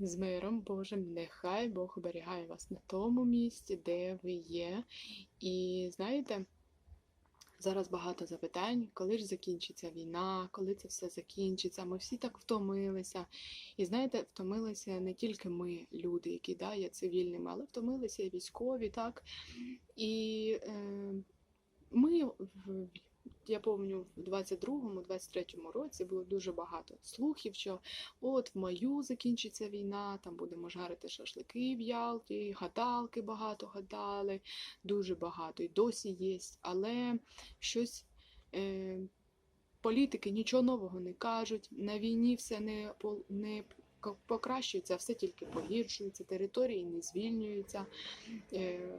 З миром Божим, нехай Бог оберігає вас на тому місці, де ви є. І знаєте, зараз багато запитань, коли ж закінчиться війна, коли це все закінчиться. Ми всі так втомилися. І знаєте, втомилися не тільки ми, люди, які да, є цивільними, але втомилися і військові, так. І е, ми. Я пам'ятаю, в 22-му, 23-му році було дуже багато слухів, що от в маю закінчиться війна, там будемо жарити шашлики в Ялті, гадалки багато гадали, дуже багато, і досі є. Але щось е, політики нічого нового не кажуть, на війні все не, не покращується, все тільки погіршується, території не звільнюються. Е,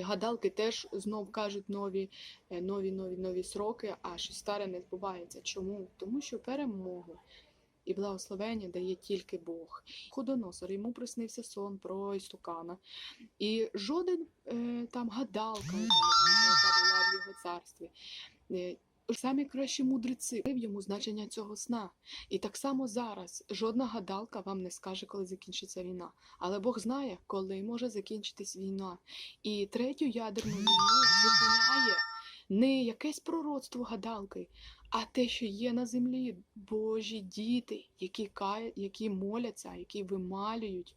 Гадалки теж знов кажуть нові, е, нові, нові, нові сроки, а щось старе не збувається. Чому? Тому що перемогу і благословення дає тільки Бог. Худоносор, йому приснився сон про Істукана. І жоден е, там гадалка, яка була в його царстві. Самі кращі мудреці в йому значення цього сна. І так само зараз жодна гадалка вам не скаже, коли закінчиться війна. Але Бог знає, коли може закінчитись війна. І третю ядерну війну зупиняє не якесь пророцтво гадалки, а те, що є на землі Божі діти, які кая, які моляться, які вималюють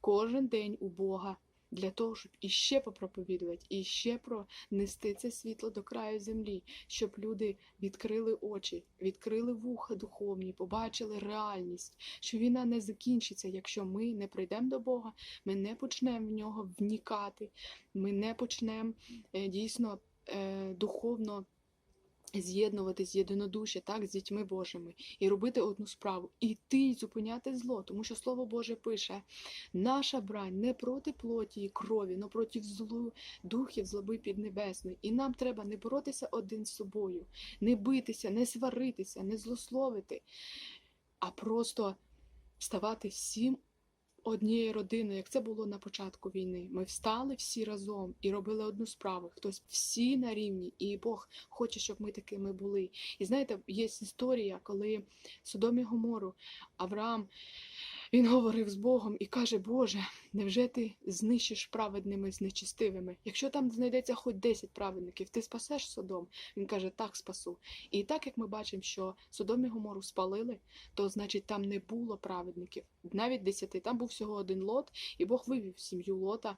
кожен день у Бога для того, щоб іще попроповідувати, і ще пронести це світло до краю землі, щоб люди відкрили очі, відкрили вуха духовні, побачили реальність, що війна не закінчиться, якщо ми не прийдемо до Бога, ми не почнемо в нього внікати, ми не почнемо е, дійсно е, з'єднуватись єдинодуші, так, з дітьми Божими, і робити одну справу, іти й зупиняти зло, тому що Слово Боже пише: наша брань не проти плоті і крові, но проти злу духів злоби піднебесної. І нам треба не боротися один з собою, не битися, не сваритися, не злословити, а просто ставати всім однією родиною, як це було на початку війни. Ми встали всі разом і робили одну справу. Хтось всі на рівні, і Бог хоче, щоб ми такими були. І знаєте, є історія, коли Содом і Гомору Авраам. Він говорив з Богом і каже: Боже, невже ти знищиш праведними з нечистивими? Якщо там знайдеться хоч 10 праведників, ти спасеш Содом? Він каже, так спасу. І так як ми бачимо, що Содом і Гомору спалили, то значить там не було праведників, навіть 10. Там був всього один лот, і Бог вивів сім'ю лота.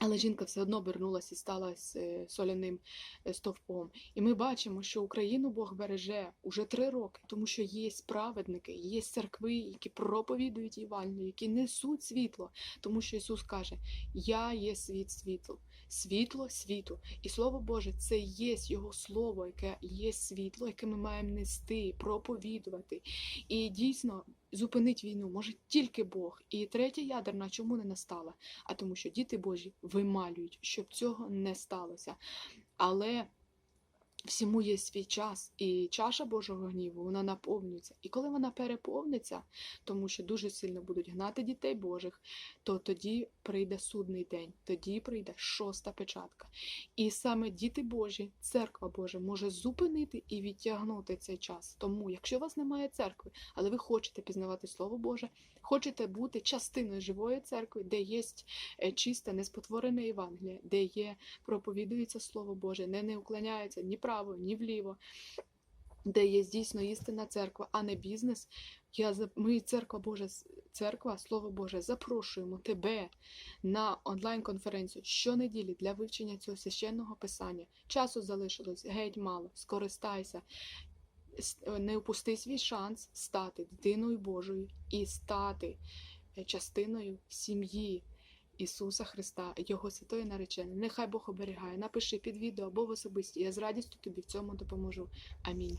Але жінка все одно обернулася і стала е, соляним е, стовпом. І ми бачимо, що Україну Бог береже уже три роки, тому що є праведники, є церкви, які проповідують Євангелію, які несуть світло. Тому що Ісус каже: Я є світ світло, світло світу. І Слово Боже, це є Його Слово, яке є світло, яке ми маємо нести, проповідувати. І дійсно зупинить війну може тільки Бог. І третя ядерна чому не настала? А тому, що діти Божі вималюють, щоб цього не сталося. Але всьому є свій час, і чаша Божого гніву вона наповнюється. І коли вона переповниться, тому що дуже сильно будуть гнати дітей Божих, то тоді прийде судний день, тоді прийде шоста печатка. І саме діти Божі, церква Божа може зупинити і відтягнути цей час. Тому, якщо у вас немає церкви, але ви хочете пізнавати Слово Боже, хочете бути частиною живої церкви, де є е, чисте, неспотворене Євангеліє, де є проповідується Слово Боже, не, не уклоняється ні вправо, ні вліво, де є дійсно істинна церква, а не бізнес. Я ми, церква Божа, церква, Слово Боже, запрошуємо тебе на онлайн-конференцію щонеділі для вивчення цього священного писання. Часу залишилось геть мало. Скористайся. Не упусти свій шанс стати дитиною Божою і стати е, частиною сім'ї Ісуса Христа, Його святої нареченої. Нехай Бог оберігає. Напиши під відео або в особисті. Я з радістю тобі в цьому допоможу. Амінь.